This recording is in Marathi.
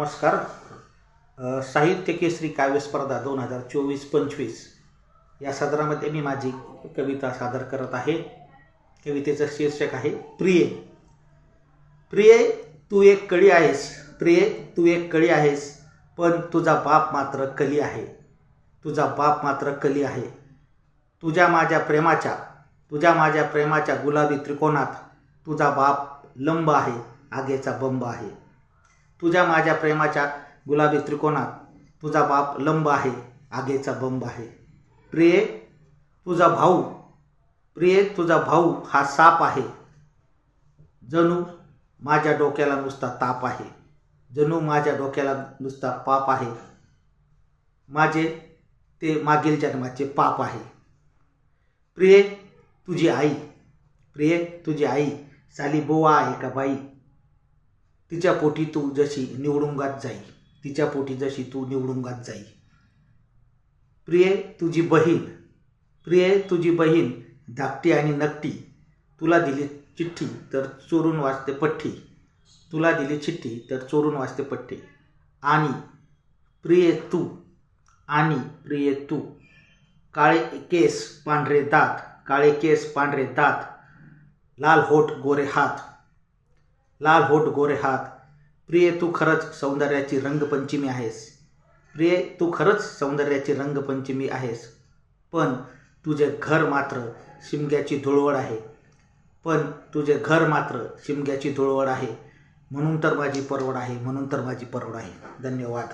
नमस्कार. साहित्य केसरी काव्यस्पर्धा दोन हजार चोवीस पंचवीस या सदरामध्ये मी माझी कविता सादर करत आहे. कवितेचं शीर्षक आहे प्रिये. प्रिये तू एक कळी आहेस. प्रिये तू एक कळी आहेस पण तुझा बाप मात्र कली आहे. तुझा बाप मात्र कली आहे. तुझ्या माझ्या प्रेमाच्या तुझ्या माझ्या प्रेमाच्या गुलाबी त्रिकोणात तुझा बाप लंब आहे आगेचा बंब आहे. तुझ्या माझ्या प्रेमाच्या गुलाबी त्रिकोणात तुझा बाप लंब आहे आगेचा बंब आहे. प्रिये तुझा भाऊ प्रिये तुझा भाऊ हा साप आहे. जणू माझ्या डोक्याला नुसता ताप आहे. जणू माझ्या डोक्याला नुसता पाप आहे. माझे ते मागील जन्माचे पाप आहे. प्रिये तुझी आई प्रिये तुझी आई साली बोवा आहे का बाई? तिच्या पोटी तू जशी निवडुंगात जाई तिच्या पोटी जशी तू निवडुंगात जाई. प्रिये तुझी बहीण प्रिये तुझी बहीण धाकटी आणि नकटी तुला दिली चिठ्ठी तर चोरून वाचते पठ्ठी. तुला दिली चिठ्ठी तर चोरून वाचते पठ्ठी. आणि प्रिये तू आणि प्रिये तू काळे केस पांढरे दात काळे केस पांढरे दात लाल होठ गोरे हात लाल होठ गोरे हात. प्रिय तू खरंच सौंदर्याची रंगपंचमी आहेस. प्रिये तू खरंच सौंदर्याची रंगपंचमी आहेस. पण तुझे घर मात्र शिमग्याची धुळवड आहे. पण तुझे घर मात्र शिमग्याची धुळवड आहे. म्हणून तर माझी परवड आहे म्हणून तर माझी परवड आहे. धन्यवाद.